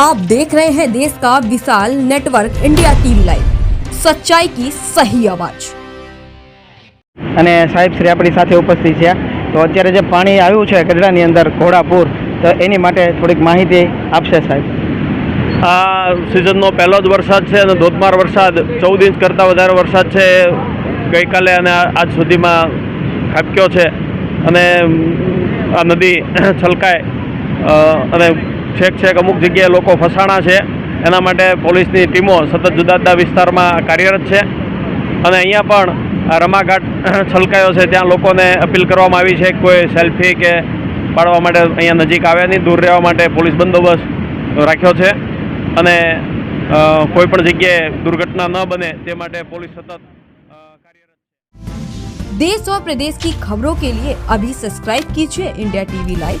आप देख रहे हैं देश का विशाल नेटवर्क इंडिया टीवी लाइव सच्चाई की सही आवाज અને સાહેબ શ્રી આપણી સાથે ઉપસ્થિત છે તો અત્યારે જે પાણી આવ્યું છે ગઢડાની અંદર ઘોડાપુર તો એની માટે થોડીક માહિતી આપશે સાહેબ આ સિઝનનો પહેલો જ વરસાદ છે અને ધોધમાર વરસાદ ચૌદ ઇંચ કરતાં વધારે વરસાદ છે ગઈકાલે અને આ- આજ સુધીમાં ખાબક્યો છે અને આ નદી છલકાય અ, અને છેક છેક અમુક જગ્યાએ લોકો ફસાણા છે એના માટે પોલીસની ટીમો સતત જુદા જુદા વિસ્તારમાં કાર્યરત છે અને અહીંયા પણ આ રમાઘાટ છલકાયો છે ત્યાં લોકોને અપીલ કરવામાં આવી છે કે કોઈ સેલ્ફી કે પાડવા માટે અહીંયા નજીક આવે નહીં દૂર રહેવા માટે પોલીસ બંદોબસ્ત રાખ્યો છે અને અ, કોઈ પણ જગ્યાએ દુર્ઘટના ન બને તે માટે પોલીસ સતત અ, કાર્યરત देश और प्रदेश की खबरों के लिए अभी सब्सक्राइब कीजिए इंडिया टीवी लाइव